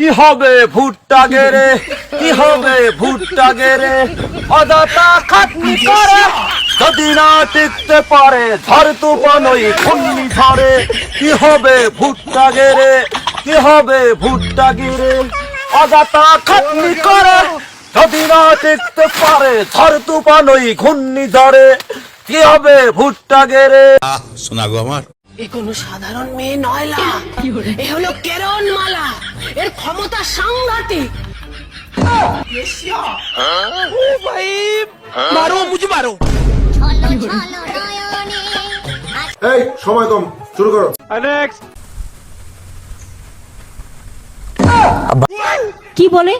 কি হবে ভুট্টা গেরে কি হবে ভুট্টা গেরে অযথা খাটনি করে। যদি না টিকতে পারে ধর তুফানই ঘূর্ণি ঝড়ে। কি হবে ভুট্টা গেরে কি হবে ভুট্টা গেরে অযথা খাটনি করে। যদি না টিকতে পারে, ঝড় তুফানই ঘূর্ণি ধরে কি হবে ভুট্টা গেরে শোনা গো আমার। এ কোনো সাধারণ মেয়ে নয় লা। এ হলো কেরন মালা এর ক্ষমতা সাংঘাতিক। এই সময় কম শুরু করো। কি বলে?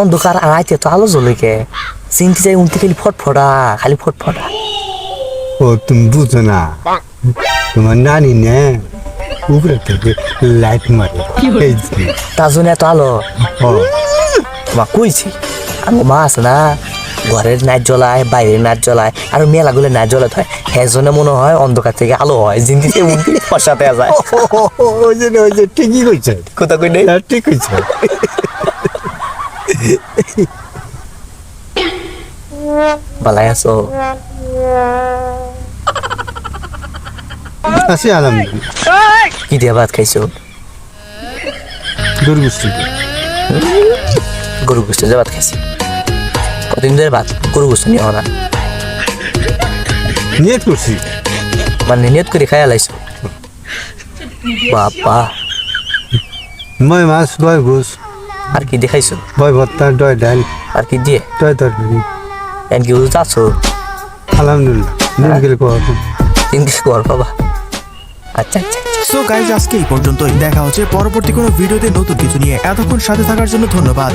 অন্ধকার আড়াইতে তো আলো জ্বলে কে চিনতে যাই উনতে খালি ফটফটা খালি ফটফটা। ও তুমি বুঝো না। তোমার নানি নে উপরে থেকে লাইট মারে তার জন্য এত আলো। মা কইছি আমি মা আছে না ঘরের নাচ জ্বলায় বাইরের নাচ জ্বলায় আর মেলাগুলো নাচ জ্বলাতে হয়। জন্য মনে হয় অন্ধকার থেকে আলো হয় জিন্দিতে উনতে ফসাতে যায়। ওই যে ওই যে ঠিকই কইছে। কোথা কই নেই? হ্যাঁ, ঠিক কইছে। বালাই আছো? আছে আলহামদুলিল্লাহ। কি দিয়ে ভাত খাইছো? গরু গোস্ত। দিয়ে ভাত খাইছি। কতদিন ধরে ভাত গরু গোস্ত নিয়ে না নিয়ত করছি। মানে নিয়ত করে খাই লাইছো? বাবা মই মাছ বয় ঘুষ আর কি দেখাইছো বয় ভত্তা ডয় ডাল। আর কি দিয়ে? ডয় তরকারি। এন কি আছো আলহামদুলিল্লাহ। দিন গেলে কখন তিন কিছু কর বাবা আচ্ছা আচ্ছা। সো গাইজ আজকে এই পর্যন্তই। দেখা হচ্ছে পরবর্তী কোনো ভিডিওতে নতুন কিছু নিয়ে। এতক্ষণ সাথে থাকার জন্য ধন্যবাদ।